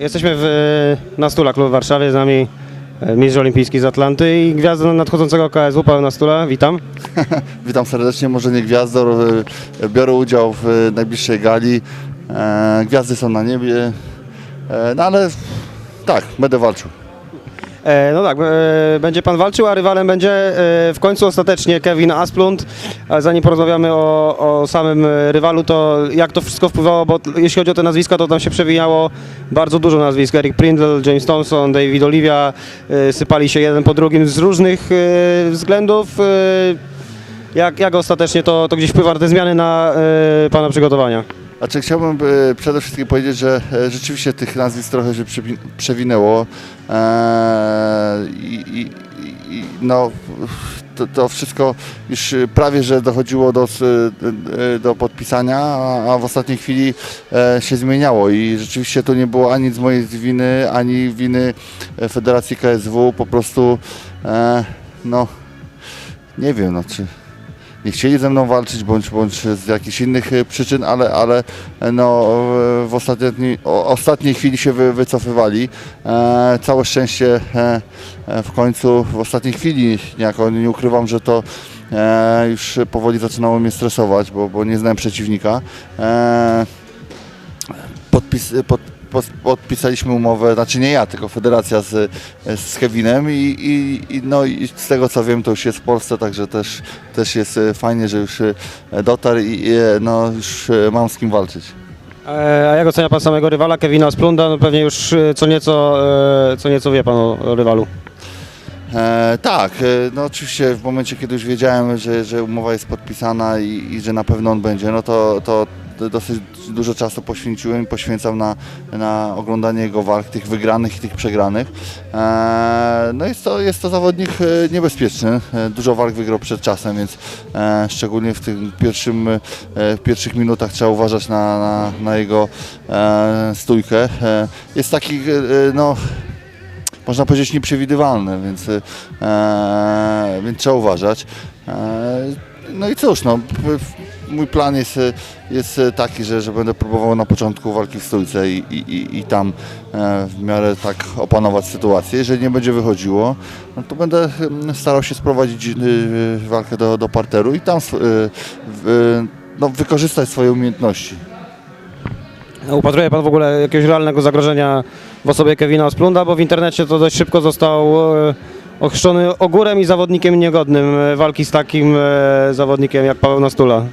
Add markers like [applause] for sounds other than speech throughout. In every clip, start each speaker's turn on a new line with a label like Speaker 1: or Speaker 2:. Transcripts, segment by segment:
Speaker 1: Jesteśmy w, na Stula Klub w Warszawie, z nami e, mistrz olimpijski z Atlanty i gwiazda nadchodzącego KSW Paweł Nastula. Witam. [laughs]
Speaker 2: Witam serdecznie, może nie gwiazdor, y, biorę udział w najbliższej gali. E, Gwiazdy są na niebie, E, no ale tak, będę walczył.
Speaker 1: E, no tak, e, będzie pan walczył, a rywalem będzie e, w końcu ostatecznie Kevin Asplund. Zanim porozmawiamy o, o samym rywalu, to jak to wszystko wpływało, bo jeśli chodzi o te nazwiska, to tam się przewijało bardzo dużo nazwisk. Eric Prindle, James Thompson, David Olivia, sypali się jeden po drugim z różnych względów. Jak, jak ostatecznie to, to gdzieś wpływa te zmiany na pana przygotowania?
Speaker 2: Znaczy chciałbym e, przede wszystkim powiedzieć, że e, rzeczywiście tych nazwisk trochę się przewi- przewinęło. E, i, i, i, no, to, to wszystko już prawie, że dochodziło do, do podpisania, a, w ostatniej chwili się zmieniało i rzeczywiście to nie było ani z mojej winy, ani winy Federacji KSW, po prostu no nie wiem, no, czy nie chcieli ze mną walczyć, bądź, bądź z jakichś innych e, przyczyn, ale, ale e, no, w ostatniej, ostatniej chwili się wy, wycofywali. E, całe szczęście e, e, w końcu, w ostatniej chwili, niejako nie ukrywam, że to e, już powoli zaczynało mnie stresować, bo, bo nie znałem przeciwnika. E, podpis, pod, pod, podpisaliśmy umowę, znaczy nie ja, tylko federacja z, z Kevinem i, i, i, no, i z tego co wiem to już jest w Polsce, także też, też jest e, fajnie, że już e, dotarł i e, no, już mam z kim walczyć.
Speaker 1: A jak ocenia pan samego rywala Kevina Asplunda? No pewnie już co nieco, co nieco wie pan o rywalu.
Speaker 2: E, tak, no oczywiście w momencie, kiedy już wiedziałem, że, że umowa jest podpisana i, i że na pewno on będzie, no to, to dosyć dużo czasu poświęciłem i poświęcam na, na oglądanie jego walk, tych wygranych i tych przegranych. E, no jest to, jest to zawodnik e, niebezpieczny, e, dużo walk wygrał przed czasem, więc szczególnie w tym pierwszym, w pierwszych minutach trzeba uważać na, na, na jego stójkę. Jest taki, no można powiedzieć nieprzewidywalne, więc, więc trzeba uważać. No i cóż, no, mój plan jest, e, jest taki, że, że będę próbował na początku walki w stójce i, i, i, tam e, w miarę tak opanować sytuację. Jeżeli nie będzie wychodziło, no to będę starał się sprowadzić walkę do, do parteru i tam no, wykorzystać swoje umiejętności.
Speaker 1: Upatruje pan w ogóle jakiegoś realnego zagrożenia w osobie Kevina Asplunda, bo w internecie to dość szybko został e, ochrzczony ogórem i zawodnikiem niegodnym e, walki z takim e, zawodnikiem jak Paweł Nastula.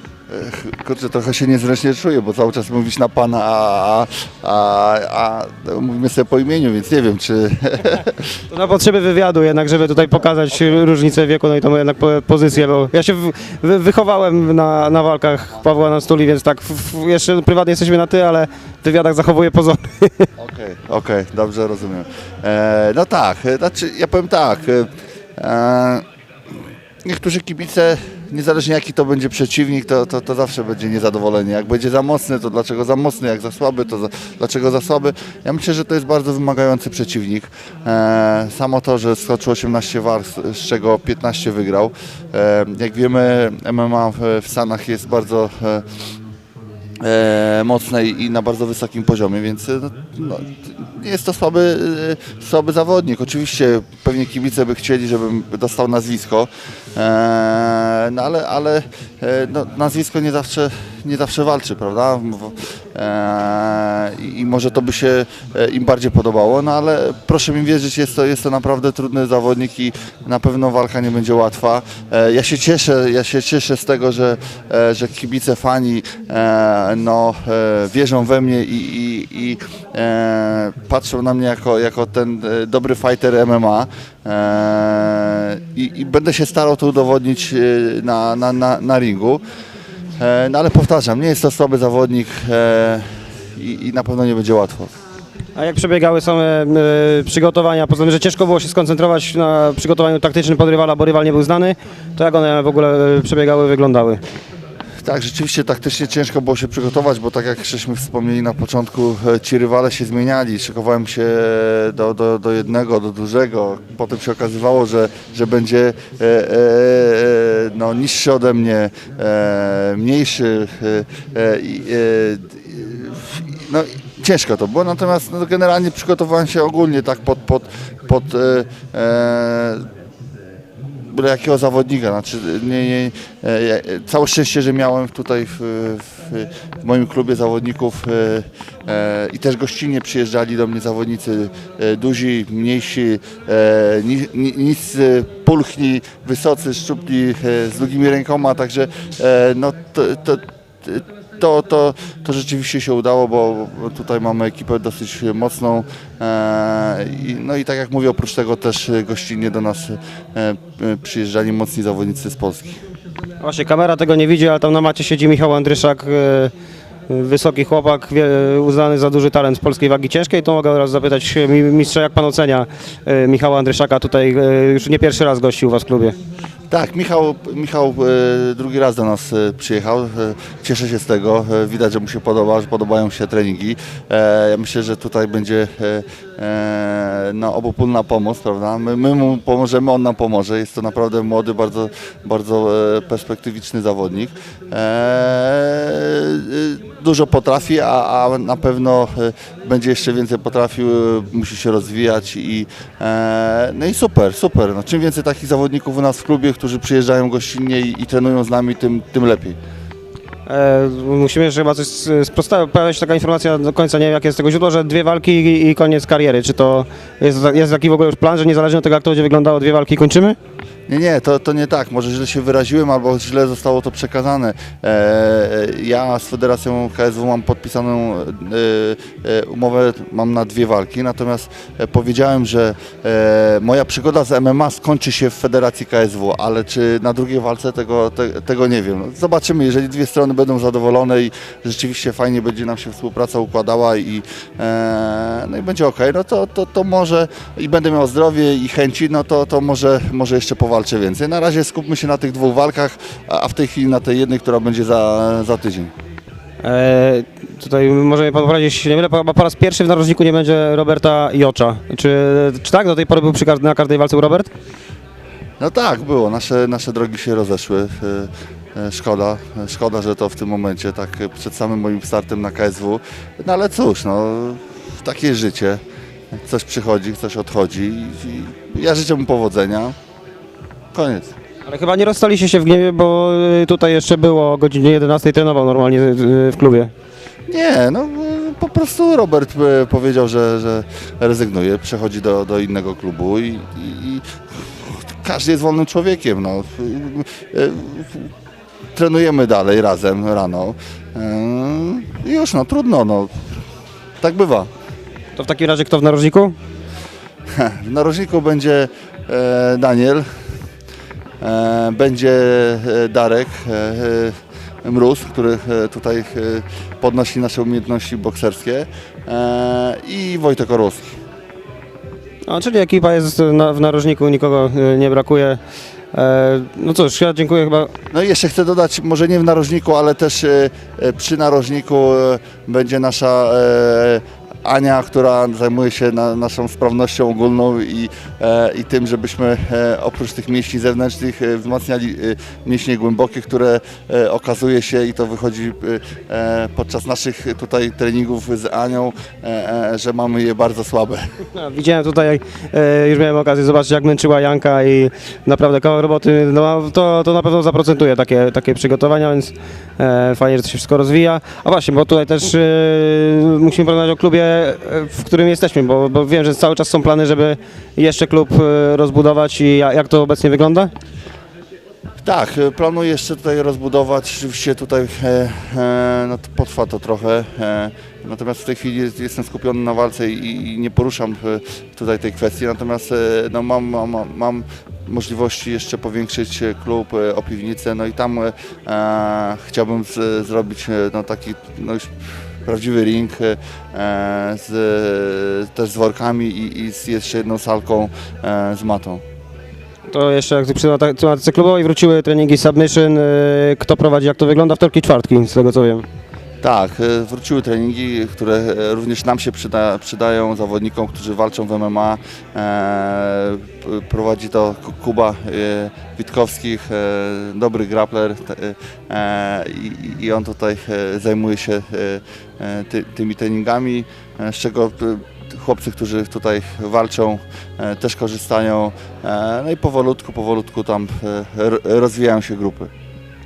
Speaker 2: Kurczę, trochę się niezręcznie czuję, bo cały czas mówisz na pana, a, a, a, a mówimy sobie po imieniu, więc nie wiem, czy...
Speaker 1: To na potrzeby wywiadu jednak, żeby tutaj pokazać różnicę wieku, no i tą jednak po- pozycję, bo ja się w, wy, wychowałem na, na walkach Pawła Nastuli, więc tak, w, jeszcze prywatnie jesteśmy na ty, ale w wywiadach zachowuję pozory. [laughs]
Speaker 2: Okej, okej, dobrze rozumiem. E, no tak, e, znaczy ja powiem tak. E, e, niektórzy kibice, niezależnie jaki to będzie przeciwnik, to, to, to zawsze będzie niezadowolenie. Jak będzie za mocny, to dlaczego za mocny, jak za słaby, to za, dlaczego za słaby. Ja myślę, że to jest bardzo wymagający przeciwnik. E, samo to, że skoczył 18 walk, z czego 15 wygrał. E, jak wiemy, MMA w, w Stanach jest bardzo e, e, mocnej i na bardzo wysokim poziomie, więc e, no, jest to słaby, e, słaby zawodnik. Oczywiście pewnie kibice by chcieli, żebym dostał nazwisko, e, no ale, ale e, no, nazwisko nie zawsze, nie zawsze walczy, prawda? E, i, może to by się e, im bardziej podobało, no ale proszę mi wierzyć, jest to, jest to naprawdę trudny zawodnik i na pewno walka nie będzie łatwa. E, ja się cieszę, ja się cieszę z tego, że, że kibice, fani no, wierzą we mnie i, i, i patrzą na mnie jako, jako ten dobry fighter MMA. I, I będę się starał to udowodnić na, na, na, na ringu. E, No ale powtarzam, nie jest to słaby zawodnik e, i, i na pewno nie będzie łatwo.
Speaker 1: A jak przebiegały same e, przygotowania, poza tym, że ciężko było się skoncentrować na przygotowaniu taktycznym pod rywala, bo rywal nie był znany, to jak one w ogóle przebiegały, wyglądały?
Speaker 2: Tak, rzeczywiście taktycznie ciężko było się przygotować, bo tak jak żeśmy wspomnieli na początku, e, ci rywale się zmieniali. Szykowałem się do, do, do jednego, do dużego. Potem się okazywało, że, że będzie e, e, e, no, niższy ode mnie, e, mniejszy. E, e, no, ciężko to było, natomiast no, generalnie przygotowałem się ogólnie tak pod, pod, pod e, byle jakiego zawodnika. Znaczy, nie, nie, e, całe szczęście, że miałem tutaj w, w, w moim klubie zawodników e, e, i też gościnnie przyjeżdżali do mnie zawodnicy e, duzi, mniejsi, e, ni, ni, niscy, pulchni, wysocy, szczupli, e, z długimi rękoma, także e, no, to, to, to, to, to rzeczywiście się udało, bo tutaj mamy ekipę dosyć mocną. E, no i tak jak mówię, oprócz tego też gościnnie do nas e, e, przyjeżdżali mocni zawodnicy z Polski.
Speaker 1: Właśnie kamera tego nie widzi, ale tam na macie siedzi Michał Andryszak, wysoki chłopak, uznany za duży talent polskiej wagi ciężkiej. To mogę teraz zapytać mi- mistrza, jak pan ocenia Michała Andryszaka tutaj już nie pierwszy raz gościł u was w klubie.
Speaker 2: Tak, Michał, Michał e, drugi raz do nas e, przyjechał. E, cieszę się z tego. Widać, że mu się podoba, że podobają się treningi. Ja myślę, że tutaj będzie no, obopólna pomoc, prawda? My, my mu pomożemy, on nam pomoże. Jest to naprawdę młody, bardzo, bardzo perspektywiczny zawodnik. Dużo potrafi, a, a na pewno będzie jeszcze więcej potrafił, musi się rozwijać i no i super, super. No, czym więcej takich zawodników u nas w klubie, którzy przyjeżdżają gościnnie i, i trenują z nami, tym, tym lepiej.
Speaker 1: E, musimy jeszcze chyba coś sprostować. Pojawia się taka informacja do końca, nie wiem jakie jest tego źródło, że dwie walki i, i koniec kariery. Czy to jest, jest taki w ogóle już plan, że niezależnie od tego jak to będzie wyglądało, dwie walki kończymy?
Speaker 2: Nie, nie, to, to nie tak. Może źle się wyraziłem albo źle zostało to przekazane. E, ja z Federacją KSW mam podpisaną e, e, umowę, mam na dwie walki, natomiast e, powiedziałem, że e, moja przygoda z MMA skończy się w Federacji KSW, ale czy na drugiej walce tego, te, tego nie wiem. Zobaczymy, jeżeli dwie strony będą zadowolone i rzeczywiście fajnie będzie nam się współpraca układała i, e, no i będzie ok, no to, to, to może i będę miał zdrowie i chęci, no to, to może, może jeszcze powalczę więcej. Na razie skupmy się na tych dwóch walkach, a w tej chwili na tej jednej, która będzie za, za tydzień.
Speaker 1: E, tutaj może pan poradzić, nie mylę, po, po raz pierwszy w narożniku nie będzie Roberta Jocza. Czy, czy tak? Do tej pory był przy na każdej walce Robert?
Speaker 2: No tak, było. Nasze, nasze drogi się rozeszły. E, Szkoda, szkoda, że to w tym momencie, tak przed samym moim startem na KSW. No ale cóż, no, takie jest życie. Coś przychodzi, coś odchodzi. i- i Ja życzę mu powodzenia. Koniec.
Speaker 1: Ale chyba nie rozstaliście się w gniewie, bo y, tutaj jeszcze było o godzinie 11 trenował normalnie y, w klubie.
Speaker 2: Nie, no po prostu Robert powiedział, że, że rezygnuje, przechodzi do, do innego klubu i, i, i każdy jest wolnym człowiekiem. No. Trenujemy dalej razem rano. I już, no trudno, no. Tak bywa.
Speaker 1: To w takim razie kto w narożniku? [laughs]
Speaker 2: W narożniku będzie e, Daniel, będzie e, Darek e, e, Mróz, który e, tutaj e, podnosi nasze umiejętności bokserskie e, i Wojtek Orłowski.
Speaker 1: A, czyli ekipa jest na, w narożniku, nikogo nie brakuje. E, no cóż, ja dziękuję chyba.
Speaker 2: No i jeszcze chcę dodać, może nie w narożniku, ale też e, e, przy narożniku e, będzie nasza e, Ania, która zajmuje się na, naszą sprawnością ogólną i, e, i tym, żebyśmy e, oprócz tych mięśni zewnętrznych e, wzmacniali mięśnie głębokie, które okazuje się i to wychodzi podczas naszych tutaj treningów z Anią, że mamy je bardzo słabe.
Speaker 1: Widziałem tutaj, już miałem okazję zobaczyć jak męczyła Janka i naprawdę kawał roboty, no, to, to na pewno zaprocentuje takie, takie przygotowania, więc fajnie, że to się wszystko rozwija. A właśnie, bo tutaj też musimy porozmawiać o klubie, w którym jesteśmy, bo, bo wiem, że cały czas są plany, żeby jeszcze klub e, rozbudować i ja- jak to obecnie wygląda?
Speaker 2: Tak, e, planuję jeszcze tutaj rozbudować. Rzeczywiście tutaj e, e, no, to potrwa to trochę. E, natomiast w tej chwili jest, jestem skupiony na walce i, i nie poruszam e, tutaj tej kwestii. Natomiast e, no, mam, mam, mam możliwości jeszcze powiększyć e, klub e, o piwnicę. No i tam e, e, chciałbym z, zrobić e, no, taki no, już prawdziwy ring e, z, też z workami i, i z jeszcze jedną salką e, z matą.
Speaker 1: To jeszcze jak przy tematy- tematyce klubowej wróciły treningi submission, e, kto prowadzi, jak to wygląda, wtorki, czwartki, z tego co wiem.
Speaker 2: Tak, e, wróciły treningi, które e, również nam się przyda, przydają, zawodnikom, którzy walczą w MMA. E, prowadzi to Ku- Kuba e, Witkowskich, e, dobry grappler e, i, i on tutaj e, zajmuje się e, ty, tymi treningami, z czego chłopcy, którzy tutaj walczą, też korzystają. No i powolutku, powolutku tam rozwijają się grupy.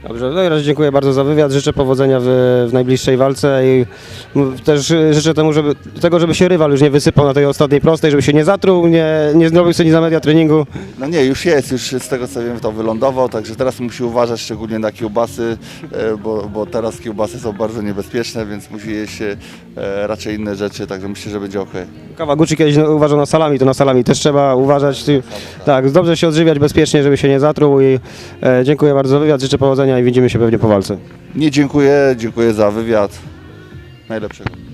Speaker 1: Dobrze, no i raz dziękuję bardzo za wywiad. Życzę powodzenia w, w najbliższej walce i też życzę temu, żeby, tego, żeby się rywal już nie wysypał na tej ostatniej prostej, żeby się nie zatruł, nie, nie zrobił sobie na media treningu.
Speaker 2: No nie, już jest, już z tego co wiem to wylądował, także teraz musi uważać szczególnie na kiełbasy, e, bo, bo teraz kiełbasy są bardzo niebezpieczne, więc musi jeść e, raczej inne rzeczy, także myślę, że będzie ok.
Speaker 1: Kawaguchi kiedyś uważał na salami, to na salami też trzeba uważać. Ty- Tak, dobrze się odżywiać bezpiecznie, żeby się nie zatruł i e, dziękuję bardzo za wywiad, życzę powodzenia i widzimy się pewnie po walce.
Speaker 2: Nie dziękuję, dziękuję za wywiad. Najlepszego.